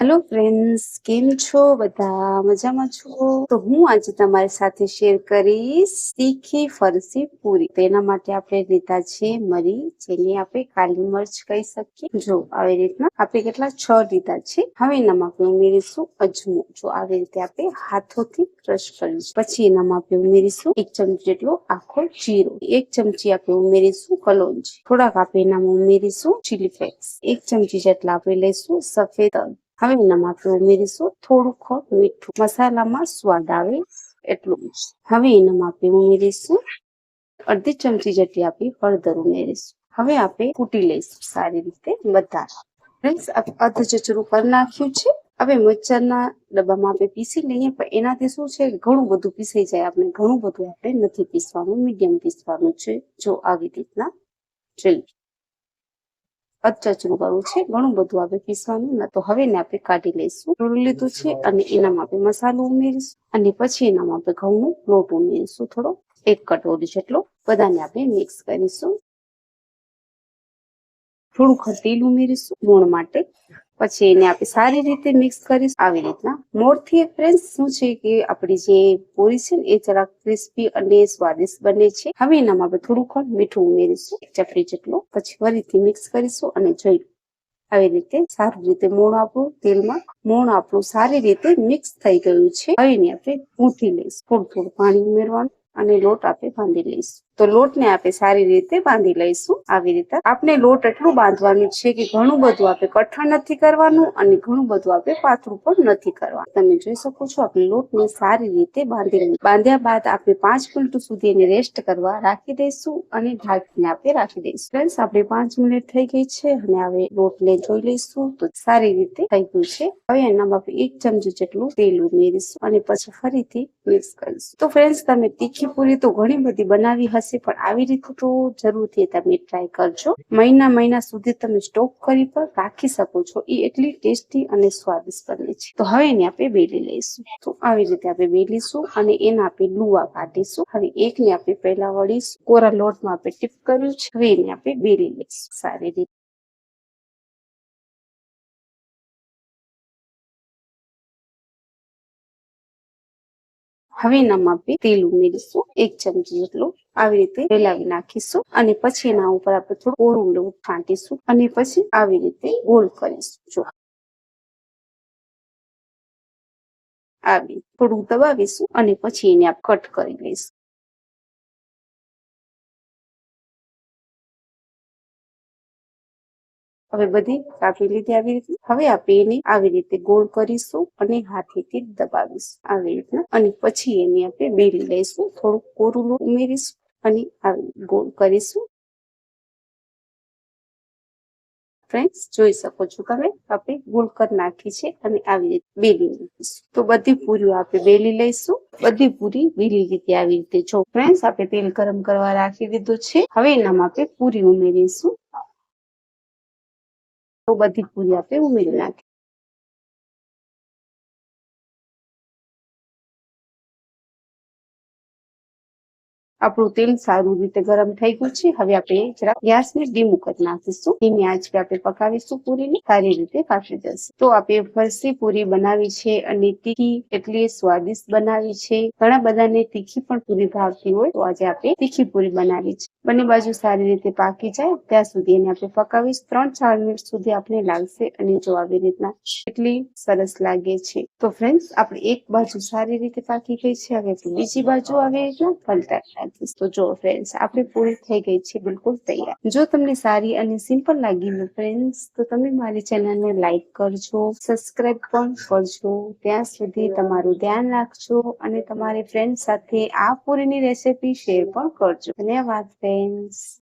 Hello friends કેમ છો? બધા મજામાં છો? તો હું આજે તમારી સાથે શેર કરીશ તીખી ફરસી પૂરી. તેના માટે આપણે લીધા છે મરી, જેને આપણે કાલી મરચ કહી શકીએ. જો, આવી રીતના આપણે કેટલા છ લીધા છે. હવે એનામાં આપણે ઉમેરીશું અજમો. જો, આવી રીતે આપણે હાથોથી ક્રશ કરીશું. પછી એનામાં આપણે ઉમેરીશું એક ચમચી જેટલો આખો જીરો. એક ચમચી આપણે ઉમેરીશું કલોંજી. થોડાક આપણે એનામાં ઉમેરીશું ચીલી ફ્લેક્સ એક ચમચી જેટલા આપણે લઈશું સફેદ હવે એનામાં આપણે ઉમેરીશું. થોડુંક મીઠું. મસાલામાં સ્વાદ આવે એટલું હવે એનામાં આપણે ઉમેરીશું. અડધી ચમચી જેટલી આપી હળદર ઉમેરીશું. હવે આપણે કૂટી લઈશું સારી રીતે બધા ફ્રેન્ડ્સ અધ ચચરું કરી નાખ્યું છે. હવે મરચાના ડબ્બામાં આપણે પીસી લઈએ, પણ એનાથી શું છે, ઘણું બધું પીસાઈ જાય. આપણે ઘણું બધું આપણે નથી પીસવાનું, મીડિયમ પીસવાનું છે, જો આવી રીતના. જોઈએ અચચરું કરવું છે. ઘણું બધું આપણે પીસવાનું. ના તો હવે આપણે કાઢી લઈશું. થોડું લીધું છે અને એનામાં આપણે મસાલો ઉમેરીશું અને પછી એનામાં આપણે ઘઉંનો લોટ ઉમેરીશું થોડો. એક કટોરી જેટલો. બધાને આપણે મિક્સ કરીશું. થોડું તેલ ઉમેરીશું ગુણ માટે. પછી એને આપણે સારી રીતે મિક્સ કરીશું. આવી રીતના મોરથી ફ્રેન્ડ શું છે કે આપણી જે પૂરી છે ને, એ જરાક ક્રિસ્પી અને સ્વાદિષ્ટ બને છે. હવે એનામાં આપણે ખણ મીઠું ઉમેરીશું, એક ચપટી જેટલું. પછી ફરીથી મિક્સ કરીશું અને જોઈ આવી રીતે સારી રીતે મોણ આપણું તેલમાં, મોણ આપણું સારી રીતે મિક્સ થઈ ગયું છે. હવે આપણે ગૂંથી લઈશું. થોડું થોડું પાણી ઉમેરવાનું અને લોટ આપણે બાંધી લઈશું. તો લોટને આપણે સારી રીતે બાંધી લઈશું આવી રીતે. આપણે લોટ એટલું બાંધવાનું છે કે ઘણું બધું આપણે કઠણ નથી કરવાનું અને ઘણું બધું આપણે પાતળું પણ નથી કરવાનું. તમે જોઈ શકો છો, આપણે લોટને સારી રીતે બાંધી બાંધ્યા બાદ આપણે પાંચ મિનિટ સુધી એને રેસ્ટ કરવા રાખી દઈશું અને ઢાંકીને આપણે રાખી દઈશું. ફ્રેન્ડ્સ, આપણે પાંચ મિનિટ થઈ ગઈ છે અને હવે લોટને જોઈ લઈશું તો સારી રીતે થઈ ગયું છે. હવે એનામાં આપણે એક ચમચી જેટલું તેલ ઉમેરીશું અને પછી ફરીથી મિક્સ કરીશું. તો ફ્રેન્ડ્સ, તમે તીખી પૂરી તો ઘણી બધી બનાવી હશે પણ આવી રીતે તો જરૂરથી તમે ટ્રાય કરજો. મહિના મહિના સુધી તમે સ્ટોક કરી પણ રાખી શકો છો. એ એટલી ટેસ્ટી અને સ્વાદિષ્ટ બને છે. તો હવે એને આપણે બેલી લઈશું. તો આવી રીતે આપણે બેલીશું અને એના આપણે લુવા કાઢીશું. હવે એકને આપણે પહેલા વળીશું. કોરા લોટમાં આપણે ટીપ કર્યું છે. હવે એને આપણે બેલી લઈશું. સારી રીતે. હવે એનામાં આપણે તેલ ઉમેરીશું. એક ચમચી જેટલું આવી રીતે ફેલાવી નાખીશું અને પછી એના ઉપર આપણે થોડું કોરું લોટ છાંટીશું અને પછી આવી રીતે ગોળ કરીશું. જો આવી થોડું દબાવીશું અને પછી એને આપ કટ કરી લઈશું. હવે બધી કાપી લીધી આવી રીતે. હવે આપણે એને આવી રીતે ગોળ કરીશું અને હાથેથી દબાવીશું. આવી રીતના. અને પછી એને આપણે બેલી લઈશું. થોડું કોરું ઉમેરીશું. અને ગોળ કરીશું. ફ્રેન્ડ્સ જોઈ શકો છો તમે, આપણે ગોળ કરી નાખી છે અને આવી રીતે બેલી નાખીશું તો બધી પૂરીઓ આપણે બેલી લઈશું. બધી પૂરી બેલી રીતે આવી રીતે. જો ફ્રેન્ડ્સ આપણે તેલ ગરમ કરવા રાખી દીધું છે. હવે એનામાં આપણે પૂરી ઉમેરીશું. તો બધી પૂરી આપણે ઉમેરી નાખી. આપણું તેલ સારું રીતે ગરમ થઈ ગયું છે. હવે આપણે જરા ગેસને ધીમું કરી નાખીશું. ધીમી આંચ પર આપણે પકાવીશું પૂરીને. સારી રીતે પાકી જશે. તો આપણે ફરસી પૂરી બનાવી છે અને તીખી એટલી સ્વાદિષ્ટ બનાવી છે. ઘણા બધાને તીખી પણ પૂરી ભાવતી હોય તો આજે આપણે તીખી પૂરી બનાવી છે. બંને બાજુ સારી રીતે પાકી જાય. ત્યાં સુધી એને આપણે પકાવીશ. ત્રણ ચાર મિનિટ સુધી આપણે લાગશે અને જો આવી રીતના એટલી સરસ લાગે છે. તો ફ્રેન્ડ્સ આપણે એક બાજુ સારી રીતે પાકી ગઈ છે. હવે બીજી બાજુ આવી રીતના પલટા રાખીશ તો જો ફ્રેન્ડ્સ આપણે પૂરી થઈ ગઈ છે, બિલકુલ તૈયાર. જો તમને સારી અને સિમ્પલ લાગી ને ફ્રેન્ડ્સ તો તમે મારી ચેનલને લાઈક કરજો સબસ્ક્રાઇબ પણ કરજો. ત્યાં સુધી તમારું ધ્યાન રાખજો અને તમારી ફ્રેન્ડ સાથે આ પૂરીની રેસીપી શેર પણ કરજો. ધન્યવાદ ફ્રેન્ડ્સ